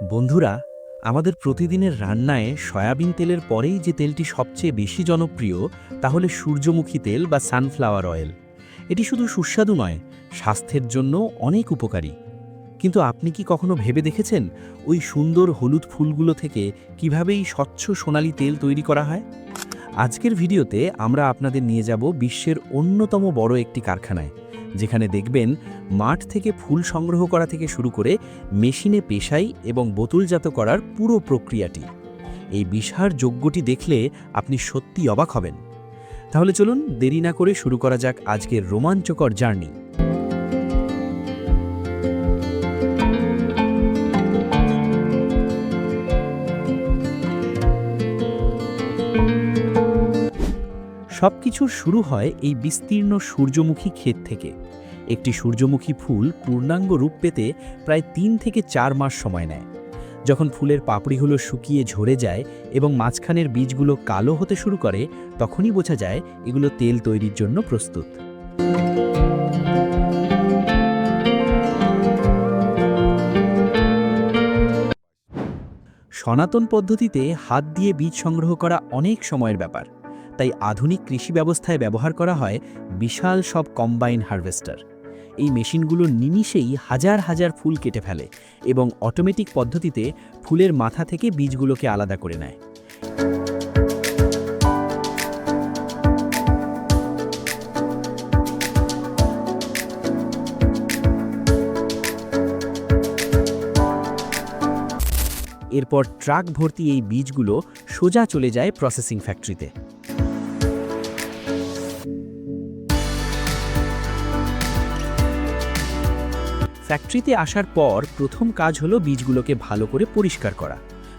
বন্ধুরা, আমাদের প্রতিদিনের রান্নায় সয়াবিন তেলের পরেই যে তেলটি সবচেয়ে বেশি জনপ্রিয়, তাহলে সূর্যমুখী তেল বা সানফ্লাওয়ার অয়েল। এটি শুধু সুস্বাদু নয়, স্বাস্থ্যের জন্য অনেক উপকারী। কিন্তু আপনি কি কখনো ভেবে দেখেছেন ওই সুন্দর হলুদ ফুলগুলো থেকে কীভাবে এই স্বচ্ছ সোনালী তেল তৈরি করা হয়? আজকের ভিডিওতে আমরা আপনাদের নিয়ে যাব বিশ্বের অন্যতম বড় একটি কারখানায় যেখানে দেখবেন মাঠ থেকে ফুল সংগ্রহ করা থেকে শুরু করে মেশিনে পেশাই এবং বোতলজাত করার পুরো প্রক্রিয়াটি। এই বিশাল যজ্ঞটি দেখলে আপনি সত্যি অবাক হবেন। তাহলে চলুন দেরি না করে শুরু করা যাক আজকের রোমাঞ্চকর জার্নি। সবকিছুর শুরু হয় এই বিস্তীর্ণ সূর্যমুখী ক্ষেত থেকে। একটি সূর্যমুখী ফুল পূর্ণাঙ্গ রূপ পেতে প্রায় তিন থেকে চার মাস সময় নেয়। যখন ফুলের পাপড়িগুলো শুকিয়ে ঝরে যায় এবং মাঝখানের বীজগুলো কালো হতে শুরু করে, তখনই বোঝা যায় এগুলো তেল তৈরির জন্য প্রস্তুত। সনাতন পদ্ধতিতে হাত দিয়ে বীজ সংগ্রহ করা অনেক সময়ের ব্যাপার। তাই আধুনিক কৃষি ব্যবস্থায় ব্যবহার করা হয় বিশাল সব কম্বাইন হারভেস্টার। এই মেশিনগুলো নিমিষেই হাজার হাজার ফুল কেটে ফেলে এবং অটোমেটিক পদ্ধতিতে ফুলের মাথা থেকে বীজগুলোকে আলাদা করে নেয়। এরপর ট্রাক ভর্তি এই বীজগুলো সোজা চলে যায় প্রসেসিং ফ্যাক্টরিতে। ফ্যাক্টরিতে আসার পর প্রথম কাজ হলো বীজগুলোকে ভালো করে পরিষ্কার করা।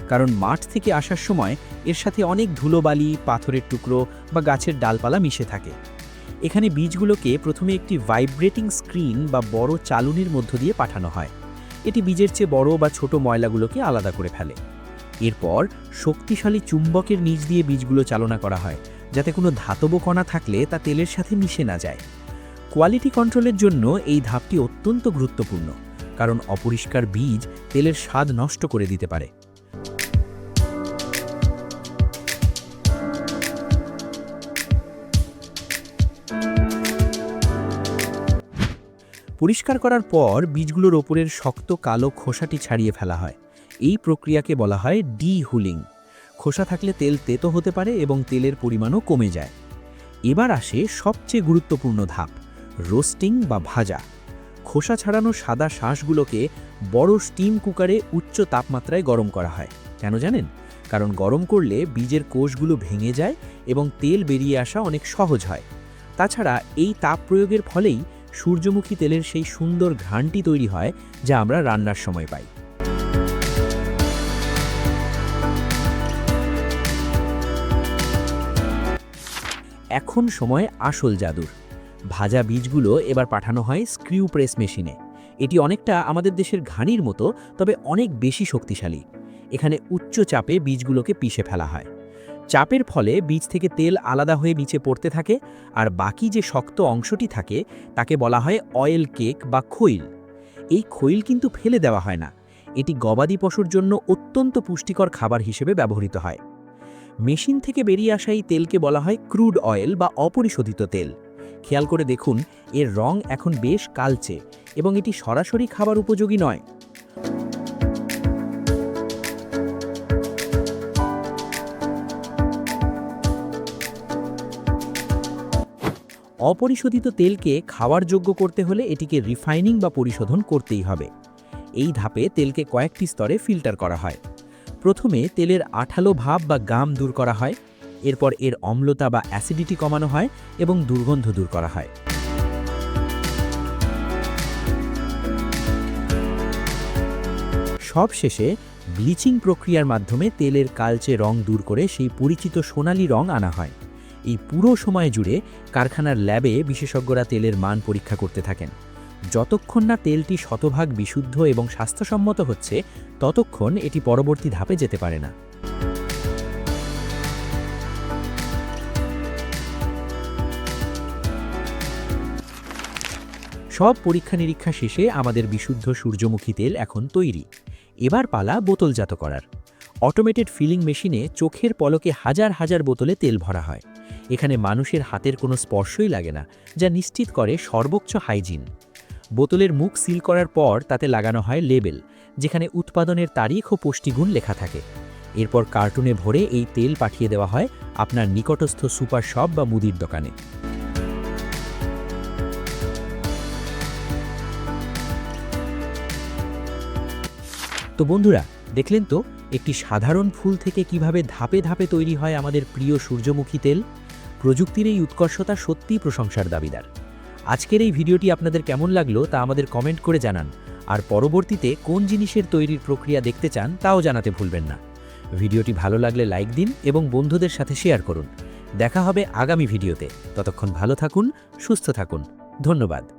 কারণ মাঠ থেকে আসার সময় এর সাথে অনেক ধুলোবালি, পাথরের টুকরো বা গাছের ডালপালা মিশে থাকে। এখানে বীজগুলোকে প্রথমে একটি ভাইব্রেটিং স্ক্রিন বা বড় চালুনির মধ্য দিয়ে পাঠানো হয়। এটি বীজের চেয়ে বড় বা ছোট ময়লাগুলোকে আলাদা করে ফেলে। এরপর শক্তিশালী চুম্বকের নিচ দিয়ে বীজগুলো চালনা করা হয়, যাতে কোনো ধাতব কণা থাকলে তা তেলের সাথে মিশে না যায়। কোয়ালিটি কন্ট্রোলের জন্য এই ধাপটি অত্যন্ত গুরুত্বপূর্ণ, কারণ অপরিষ্কার বীজ তেলের স্বাদ নষ্ট করে দিতে পারে। পরিষ্কার করার পর বীজগুলোর ওপরের শক্ত কালো খোসাটি ছাড়িয়ে ফেলা হয়। এই প্রক্রিয়াকে বলা হয় ডি হুলিং খোসা থাকলে তেল তেতো হতে পারে এবং তেলের পরিমাণও কমে যায়। এবার আসে সবচেয়ে গুরুত্বপূর্ণ ধাপ। রোস্টিং বা ভাজা। খোসা ছাড়ানো সাদা শাঁসগুলোকে বড় স্টিম কুকারে উচ্চ তাপমাত্রায় গরম করা হয়। কেন জানেন? কারণ গরম করলে বীজের কোষগুলো ভেঙে যায় এবং তেল বেরিয়ে আসা অনেক সহজ হয়। তাছাড়া এই তাপ প্রয়োগের ফলেই সূর্যমুখী তেলের সেই সুন্দর ঘ্রাণটি তৈরি হয়, যা আমরা রান্নার সময় পাই। এখন সময় আসল জাদুর। ভাজা বীজগুলো এবার পাঠানো হয় স্ক্রিউ প্রেস মেশিনে। এটি অনেকটা আমাদের দেশের ঘানির মতো, তবে অনেক বেশি শক্তিশালী। এখানে উচ্চ চাপে বীজগুলোকে পিষে ফেলা হয়। চাপের ফলে বীজ থেকে তেল আলাদা হয়ে নিচে পড়তে থাকে, আর বাকি যে শক্ত অংশটি থাকে, তাকে বলা হয় অয়েল কেক বা খৈল। এই খৈল কিন্তু ফেলে দেওয়া হয় না। এটি গবাদি পশুর জন্য অত্যন্ত পুষ্টিকর খাবার হিসেবে ব্যবহৃত হয়। মেশিন থেকে বেরিয়ে আসা এই তেলকে বলা হয় ক্রুড অয়েল বা অপরিশোধিত তেল। খেয়াল করে দেখুন, এর রং এখন বেশ কালচে এবং এটি সরাসরি খাবার উপযোগী নয়। অপরিশোধিত তেলকে খাওয়ার যোগ্য করতে হলে এটিকে রিফাইনিং বা পরিশোধন করতেই হবে। এই ধাপে তেলকে কয়েকটি স্তরে ফিল্টার করা হয়। প্রথমে তেলের আঠালো ভাব বা গাম দূর করা হয় এরপর এর অম্লতা বা অ্যাসিডিটি কমানো হয় এবং দুর্গন্ধ দূর করা হয়। সব শেষে ব্লিচিং প্রক্রিয়ার মাধ্যমে তেলের কালচে রং দূর করে সেই পরিচিত সোনালি রং আনা হয়। এই পুরো সময় জুড়ে কারখানার ল্যাবে বিশেষজ্ঞরা তেলের মান পরীক্ষা করতে থাকেন। যতক্ষণ না তেলটি শতভাগ বিশুদ্ধ এবং স্বাস্থ্যসম্মত হচ্ছে, ততক্ষণ এটি পরবর্তী ধাপে যেতে পারে না। সব পরীক্ষা নিরীক্ষা শেষে আমাদের বিশুদ্ধ সূর্যমুখী তেল এখন তৈরি। এবার পালা বোতলজাত করার। অটোমেটেড ফিলিং মেশিনে চোখের পলকে হাজার হাজার বোতলে তেল ভরা হয়। এখানে মানুষের হাতের কোনো স্পর্শই লাগে না, যা নিশ্চিত করে সর্বোচ্চ হাইজিন। বোতলের মুখ সিল করার পর তাতে লাগানো হয় লেবেল, যেখানে উৎপাদনের তারিখ ও পুষ্টিগুণ লেখা থাকে। এরপর কার্টুনে ভরে এই তেল পাঠিয়ে দেওয়া হয় আপনার নিকটস্থ সুপার শপ বা মুদির দোকানে। তো বন্ধুরা, দেখলেন তো একটি সাধারণ ফুল থেকে কীভাবে ধাপে ধাপে তৈরি হয় আমাদের প্রিয় সূর্যমুখী তেল? প্রযুক্তির এই উৎকর্ষতা সত্যিই প্রশংসার দাবিদার। আজকের এই ভিডিওটি আপনাদের কেমন লাগল তা আমাদের কমেন্ট করে জানান। আর পরবর্তীতে কোন জিনিসের তৈরির প্রক্রিয়া দেখতে চান তাও জানাতে ভুলবেন না। ভিডিওটি ভালো লাগলে লাইক দিন এবং বন্ধুদের সাথে শেয়ার করুন। দেখা হবে আগামী ভিডিওতে। ততক্ষণ ভালো থাকুন, সুস্থ থাকুন। ধন্যবাদ।